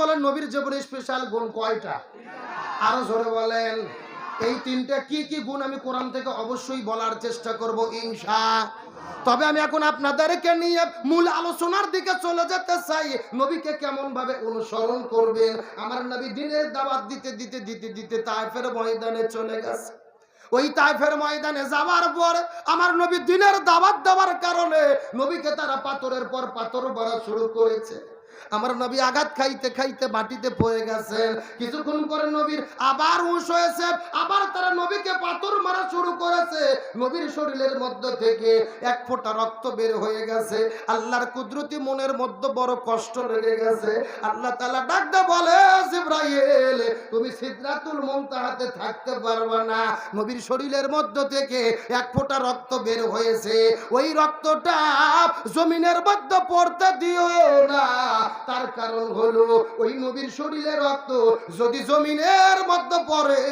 বলেন নবীর জীবনে স্পেশাল গুণ কয়টা? আরও জোরে বলেন। এই তিনটা কি কি গুণ আমি কোরআন থেকে অবশ্যই বলার চেষ্টা করব ইনশা। তবে আমি এখন আপনাদেরকে নিয়ে মূল আলোচনার দিকে চলে যেতে চাই। নবীকে কেমন ভাবে অনুসরণ করবেন? আমার নবী দিনের দাওয়াত দিতে দিতে দিতে দিতে তাইফের ময়দানে চলে গেছে। ওই তাইফের ময়দানে যাওয়ার পর আমার নবী দিনের দাওয়াত দেওয়ার কারণে নবীকে তারা পাথরের পর পাথর মারা শুরু করেছে। আমার নবী আঘাত খাইতে খাইতে মাটিতে পড়ে গেছেন। কিছুক্ষণ পরে নবীর আবার হুঁশ হয়েছে, আবার তারা নবীকে পাথর মারা শুরু করেছে। নবীর শরীরের মধ্য থেকে এক ফোঁটা রক্ত বের হয়ে গেছে। আল্লাহর কুদরতি মনের মধ্যে বড় কষ্ট লেগে গেছে। আল্লাহ তালা ডাকতে বলে জিব্রাইল, তুমি সিদ্ধাতুল মুনতাহাতে থাকতে পারবে না। নবীর শরীরের মধ্য থেকে এক ফোঁটা রক্ত বের হয়েছে। ওই রক্তটা জমিনের মধ্যে পড়তে দিও না। তার কারণ হলো, ওই নবীর শরীরে রক্ত যদি জমিনের মধ্যে পড়ে,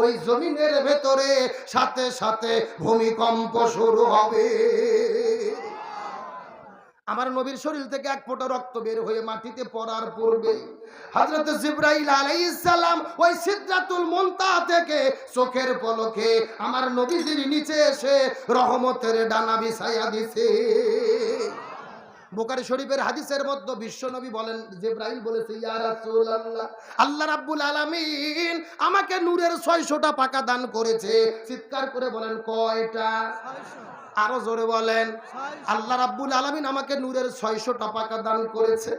ওই জমিনের ভেতরে সাথে সাথে ভূমিকম্প শুরু হবে। আমার নবীর শরীর থেকে এক ফোঁটা রক্ত বের হয়ে মাটিতে পড়ার পূর্বে হযরত জিব্রাইল আলাইহিস সালাম ওই সিদরাতুল মুনতাহা থেকে চোখের পলকে আমার নবীজির নিচে এসে রহমতের ডানা বিছাইয়া দিছে। বোকারি শরীফের হাদিসের মধ্যে বিশ্বনবী বলেন জেব্রাহিম বলেছে আল্লাহ রাব্বুল আলামিন আমাকে নূরের 600টা পাকা দান করেছে। চিৎকার করে বলেন, কয়টা? আরও জোরে বলেন। আল্লাহ রাব্বুল আলামিন আমাকে নূরের 600টা পাকা দান করেছে।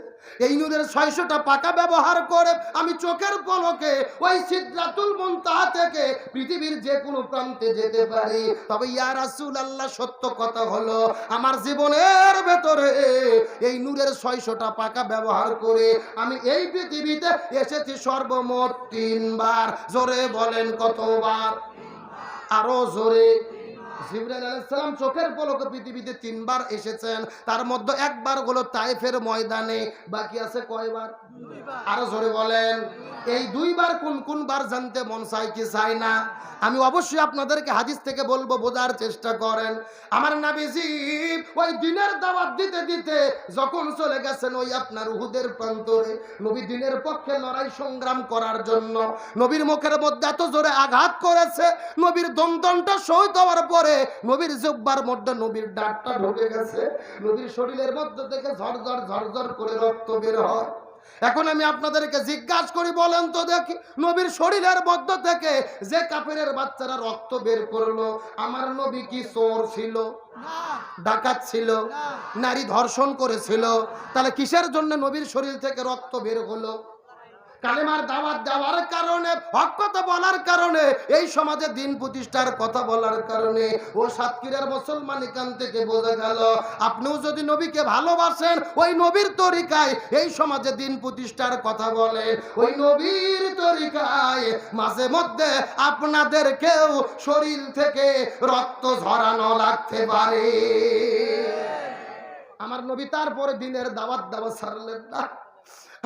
এই নূরের 600টা পাকা ব্যবহার করে আমি চোখের পলকে ওই সিদরাতুল মুনতাহা থেকে পৃথিবীর যে কোনো প্রান্তে যেতে পারি। তবে ইয়া রাসূলুল্লাহ, সত্য কথা হলো আমার জীবনের ভেতরে এই নূরের 600টা পাকা ব্যবহার করে আমি এই পৃথিবীতে এসেছি সর্বমোট তিনবার। জোরে বলেন কতবার? আরও জোরে। জিবরাইল আলাইহিস সালাম চোখের পলকে পৃথিবীতে তিনবার এসেছেন। তার মধ্যে একবার হলো তাইফের ময়দানে বাকি আছে কয়বার? আরও জোরে বলেন। এই দুইবার কোন কোন বার জানতে মন চাই কি চাই না? আমি অবশ্যই আপনাদেরকে হাদিস থেকে বলব বোঝার চেষ্টা করেন। আমার নাবিজি ওই দিনের দাওয়াত দিতে দিতে যখন চলে গেছেন ওই আপনার উহুদের প্রান্তরে নবী দিনের পক্ষে লড়াই সংগ্রাম করার জন্য নবীর মুখের মধ্যে এত জোরে আঘাত করেছে নবীর দমদমটা শহীদ হওয়ার পরে নবীর জব্বার মধ্যে নবীর ডাকটা ঢুকে গেছে। নবীর শরীরের মধ্যে থেকে ঝরঝর ঝরঝর করে রক্ত বের হয়। এখন আমি আপনাদেরকে জিজ্ঞাসা করি বলেন তো দেখি নবীর শরীরের মধ্য থেকে যে কাপেরের বাচ্চারা রক্ত বের করল আমার নবী কি চোর ছিল? ডাকাত ছিল? নারী ধর্ষণ করেছিল? তাহলে কিসের জন্য নবীর শরীর থেকে রক্ত বের হলো? কালেমার দাওয়াত দেওয়ার কারণে, হক কথা বলার কারণে, এই সমাজে দিন প্রতিষ্ঠার কথা বলার কারণে, ও সাতক্ষীরার মুসলমান এখান থেকে বোঝা গেল, আপনিও যদি নবীকে ভালোবাসেন, ওই নবীর তরিকায় এই সমাজে দিন প্রতিষ্ঠার কথা বলে। ওই নবীর তরিকায় মাঝে মধ্যে আপনাদেরকেও শরীর থেকে রক্ত ঝরানো লাগতে পারে। আমার নবী তারপরে দিনের দাওয়াত দাওয়াত ছাড়লেন না।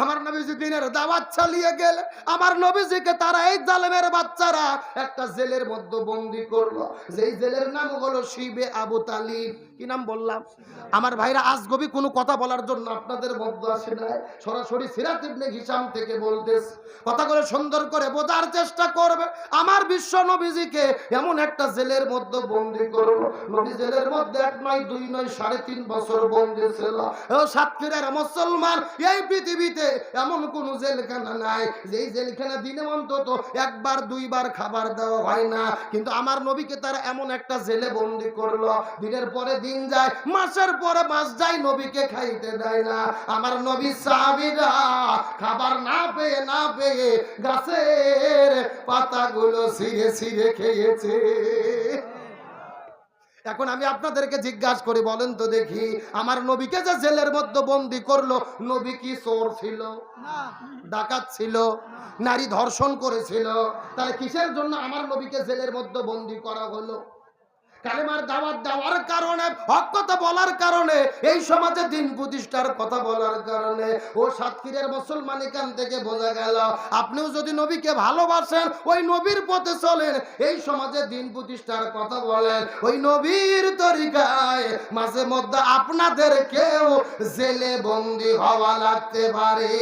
আমার নবীজি দিনের দাওয়াত চালিয়ে গেলে, আমার নবীজিকে তারা এই জালেমের বাচ্চারা একটা জেলের মধ্যে বন্দি করল। যেই জেলের নাম হলো শিবে আবু তালিব। কি নাম বললাম? আমার ভাইরা আজগবি কোনো কথা বলার জন্য আপনাদের মধ্যে আসে নাই। সরাসরি সিরাত ইবনে হিসাম থেকে বলতেছে। কথাগুলো সুন্দর করে বোঝার চেষ্টা করবে। আমার বিশ্ব নবীজিকে এমন একটা জেলের মধ্যে বন্দি করল। নবী জেলের মধ্যে এক নয়, দুই নয়, সাড়ে তিন বছর বন্দি ছিল। সাতক্ষীরার মুসলমান, এই পৃথিবীতে এমন কোন জেলখানা নাই, যেই জেলখানা দিনে অন্তত একবার, দুইবার খাবার দেওয়া হয় না। কিন্তু আমার নবীকে তারা এমন একটা জেলে বন্দি করল। দিনের পরে দিন যায়, মাসের পরে মাস যায়, নবীকে খাইতে দেয় না। আমার নবী সাহাবীরা খাবার না পেয়ে না পেয়ে গাছের পাতাগুলো ছিঁড়ে ছিঁড়ে খেয়েছে। এখন আমি আপনাদেরকে জিজ্ঞাসা করি বলেন তো দেখি আমার নবীকে যে জেলের মধ্যে বন্দি করল নবী কি চোর ছিল? ডাকাত ছিল? নারী ধর্ষণ করেছিল? তাহলে কিসের জন্য আমার নবীকে জেলের মধ্যে বন্দি করা হলো? কালেমার দাওয়াত দেওয়ার কারণে, হক কথা বলার কারণে, এই সমাজে দিন প্রতিষ্ঠার কথা বলার কারণে, ও সাতক্ষীরের মুসলমান এখান থেকে বোঝা গেল, আপনিও যদি নবীকে ভালোবাসেন, ওই নবীর পথে চলেন, এই সমাজে দিন প্রতিষ্ঠার কথা বলেন, ওই নবীর তরিকায় মাঝে মধ্যে আপনাদের কেউ জেলে বন্দি হওয়া লাগতে পারে।